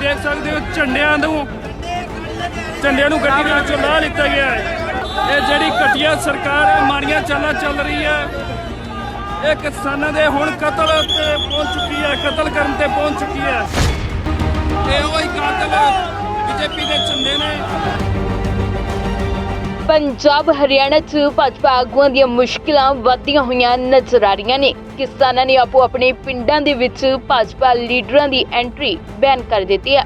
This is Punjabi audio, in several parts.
ਦੇਖ ਸਕਦੇ ਹੋ ਝੰਡਿਆਂ ਨੂੰ ਝੰਡਿਆਂ ਨੂੰ ਗੱਡੀ ਦੇ ਵਿੱਚੋਂ ਲਾਹ ਲਿੱਤਾ ਗਿਆ ਹੈ। ਇਹ ਜਿਹੜੀ ਘਟੀਆ ਸਰਕਾਰ ਹੈ, ਮਾੜੀਆਂ ਚਾਲਾਂ ਚੱਲ ਰਹੀ ਹੈ। ਇਹ ਕਿਸਾਨਾਂ ਦੇ ਹੁਣ ਕਤਲ ਤੇ ਪਹੁੰਚ ਚੁੱਕੀ ਹੈ, ਕਤਲ ਕਰਨ ਤੇ ਪਹੁੰਚ ਚੁੱਕੀ ਹੈ। ਇਹ ਉਹ ਹੀ ਕਾਤਲ ਬੀਜੇਪੀ ਦੇ ਝੰਡੇ ਨੇ। ਪੰਜਾਬ, ਹਰਿਆਣਾ 'ਚ ਭਾਜਪਾ ਆਗੂਆਂ ਦੀਆਂ ਮੁਸ਼ਕਿਲਾਂ ਵੱਧਦੀਆਂ ਹੋਈਆਂ ਨਜ਼ਰ ਆ ਰਹੀਆਂ ਨੇ। ਕਿਸਾਨਾਂ ਨੇ ਆਪੋ ਆਪਣੇ ਪਿੰਡਾਂ ਦੇ ਵਿੱਚ ਭਾਜਪਾ ਲੀਡਰਾਂ ਦੀ ਐਂਟਰੀ ਬੈਨ ਕਰ ਦਿੱਤੀ ਹੈ।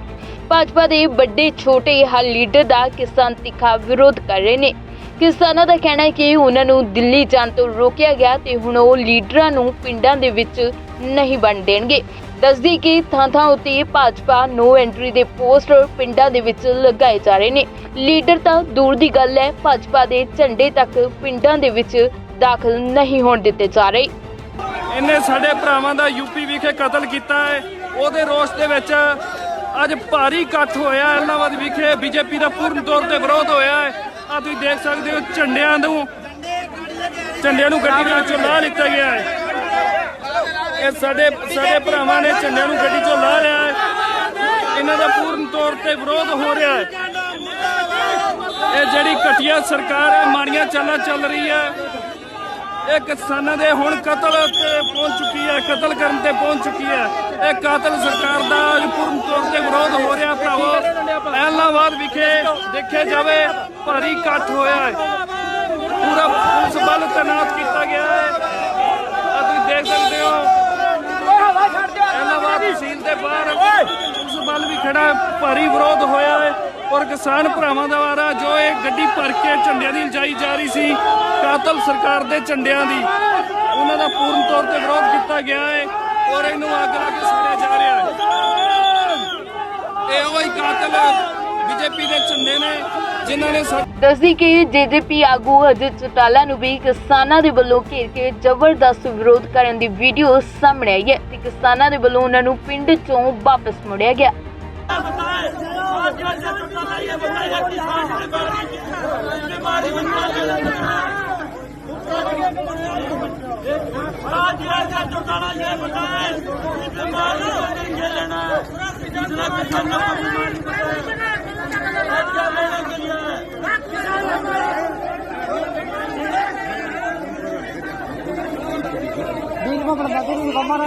ਭਾਜਪਾ ਦੇ ਵੱਡੇ, ਛੋਟੇ ਹਰ ਲੀਡਰ ਦਾ ਕਿਸਾਨ ਤਿੱਖਾ ਵਿਰੋਧ ਕਰ ਰਹੇ ਨੇ। ਕਿਸਾਨਾਂ ਦਾ ਕਹਿਣਾ ਹੈ ਕਿ ਉਹਨਾਂ ਨੂੰ ਦਿੱਲੀ ਜਾਣ ਤੋਂ ਰੋਕਿਆ ਗਿਆ ਤੇ ਹੁਣ ਉਹ ਲੀਡਰਾਂ ਨੂੰ ਪਿੰਡਾਂ ਦੇ ਵਿੱਚ ਨਹੀਂ ਬਣ ਦੇਣਗੇ। ਦੱਸਦੀ ਕਿ ਥਾਂ ਥਾਂ ਉੱਤੇ ਭਾਜਪਾ ਨੋ ਐਂਟਰੀ ਦੇ ਪੋਸਟਰ ਪਿੰਡਾਂ ਦੇ ਵਿੱਚ ਲਗਾਏ ਜਾ ਰਹੇ ਨੇ। ਲੀਡਰ ਤਾਂ ਦੂਰ ਦੀ ਗੱਲ ਹੈ, ਭਾਜਪਾ ਦੇ ਝੰਡੇ ਤੱਕ ਪਿੰਡਾਂ ਦੇ ਵਿੱਚ ਦਾਖਲ ਨਹੀਂ ਹੋਣ ਦਿੱਤੇ ਜਾ ਰਹੇ। ਇਹਨੇ ਸਾਡੇ ਭਰਾਵਾਂ ਦਾ ਯੂਪੀ ਵਿਖੇ ਕਤਲ ਕੀਤਾ ਹੈ। ਉਹਦੇ ਰੋਸ ਦੇ ਵਿੱਚ ਅੱਜ ਭਾਰੀ ਇਕੱਠ ਹੋਇਆ ਹੈ। ਇਲਾਹਾਬਾਦ ਵਿਖੇ ਬੀਜੇਪੀ ਦਾ ਪੂਰਨ ਤੌਰ ਤੇ ਵਿਰੋਧ ਹੋਇਆ ਹੈ। ਆ ਤੁਸੀਂ ਦੇਖ ਸਕਦੇ ਹੋ ਝੰਡਿਆਂ ਨੂੰ ਝੰਡਿਆਂ ਨੂੰ ਗੱਡੀ ਦੇ ਵਿੱਚੋਂ ਲਿੱਤਾ ਗਿਆ ਹੈ। ਇਹ ਸਾਡੇ ਸਾਡੇ ਭਰਾਵਾਂ ਨੇ ਝੰਡਿਆਂ ਨੂੰ ਗੱਡੀ ਚੋਂ ਲਾ ਲਿਆ ਹੈ। ਇਹਨਾਂ ਦਾ ਪੂਰਨ ਤੌਰ ਤੇ ਵਿਰੋਧ ਹੋ ਰਿਹਾ ਹੈ। ਇਹ ਜਿਹੜੀ ਘਟੀਆ ਸਰਕਾਰ ਹੈ, ਮਾੜੀਆਂ ਚਾਲਾਂ ਚੱਲ ਰਹੀ ਹੈ। ਇਹ ਕਿਸਾਨਾਂ ਦੇ ਹੁਣ ਕਤਲ ਤੇ ਪਹੁੰਚ ਚੁੱਕੀ ਹੈ, ਕਤਲ ਕਰਨ ਤੇ ਪਹੁੰਚ ਚੁੱਕੀ ਹੈ। ਇਹ ਕਾਤਲ ਸਰਕਾਰ ਦਾ ਅੱਜ ਪੂਰਨ ਤੌਰ ਤੇ ਵਿਰੋਧ ਹੋ ਰਿਹਾ ਭਰਾਵੋ। ਐਲਾਹਾਬਾਦ ਵਿਖੇ ਦੇਖਿਆ ਜਾਵੇ, ਭਾਰੀ ਇਕੱਠ ਹੋਇਆ ਹੈ। ਪੂਰਾ ਪੁਲਿਸ ਬਲ ਤੈਨਾਤ ਕੀਤਾ ਗਿਆ ਹੈ। ਤੁਸੀਂ ਦੇਖ ਸਕਦੇ ਹੋ। ਐਲਾਹਾਬਾਦ ਦੇ ਬਾਹਰ ਪੁਲਿਸ ਬਲ ਵੀ ਖੜਾ ਭਾਰੀ ਵਿਰੋਧ ਹੋਇਆ ਹੈ ਔਰ ਕਿਸਾਨ ਭਰਾਵਾਂ ਦਾ ਵਾਰਾ ਜੋ ਇਹ ਗੱਡੀ ਭਰ ਕੇ ਝੰਡਿਆਂ ਦੀ ਲਜਾਈ ਜਾ ਰਹੀ ਸੀ, ਕਾਤਲ ਸਰਕਾਰ ਦੇ ਝੰਡਿਆਂ ਦੀ, ਉਹਨਾਂ ਦਾ ਪੂਰਨ ਤੌਰ ਤੇ ਵਿਰੋਧ ਕੀਤਾ ਗਿਆ ਹੈ ਔਰ ਇਹਨੂੰ ਅੱਗ ਲਾ ਕੇ ਸਾੜਿਆ ਜਾ ਰਿਹਾ ਹੈ। ਇਹ ਉਹ ਹੀ ਕਾਤਲ ਬੀਜੇਪੀ ਦੇ ਝੰਡੇ ਨੇ ਜਿਨ੍ਹਾਂ ਨੇ ਦੱਸਦੀ ਕਿ ਜੀਜੇਪੀ ਆਗੂ ਅਜਿਤ ਚਟਾਲਾ ਨੂੰ ਵੀ ਕਿਸਾਨਾਂ ਦੇ ਵੱਲੋਂ ਘੇਰ ਕੇ ਜ਼ਬਰਦਸਤ ਵਿਰੋਧ ਕਰਨ ਦੀ ਵੀਡੀਓ ਸਾਹਮਣੇ ਆਈ ਹੈ ਤੇ ਕਿਸਾਨਾਂ ਦੇ ਵੱਲੋਂ ਉਹਨਾਂ ਨੂੰ ਪਿੰਡ ਚੋਂ ਵਾਪਸ ਮੁੜਿਆ ਗਿਆ। ఇక్కడ దగ్గర కొమ్మరా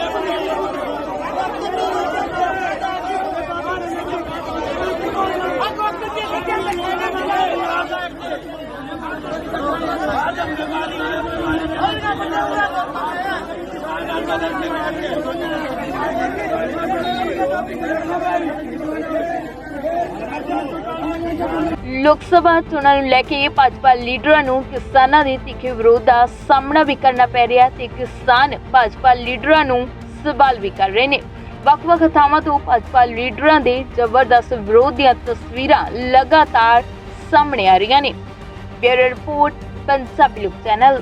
ਲੋਕ ਸਭਾ ਚੋਣਾਂ ਨੂੰ ਲੈ ਕੇ ਭਾਜਪਾ ਲੀਡਰਾਂ ਨੂੰ ਕਿਸਾਨਾਂ ਦੇ ਤਿੱਖੇ ਵਿਰੋਧ ਦਾ ਸਾਹਮਣਾ ਵੀ ਕਰਨਾ ਪੈ ਰਿਹਾ ਤੇ ਕਿਸਾਨ ਭਾਜਪਾ ਲੀਡਰਾਂ ਨੂੰ ਸਵਾਲ ਵੀ ਕਰ ਰਹੇ ਨੇ। ਵੱਖ-ਵੱਖ ਥਾਵਾਂ ਤੋਂ ਭਾਜਪਾ ਲੀਡਰਾਂ ਦੇ ਜ਼ਬਰਦਸਤ ਵਿਰੋਧ ਦੀਆਂ ਤਸਵੀਰਾਂ ਲਗਾਤਾਰ ਸਾਹਮਣੇ ਆ ਰਹੀਆਂ ਨੇ। ਬਿਊਰੋ ਰਿਪੋਰਟ, ਪੰਜਾਬੀ ਲੋਕ ਚੈਨਲ।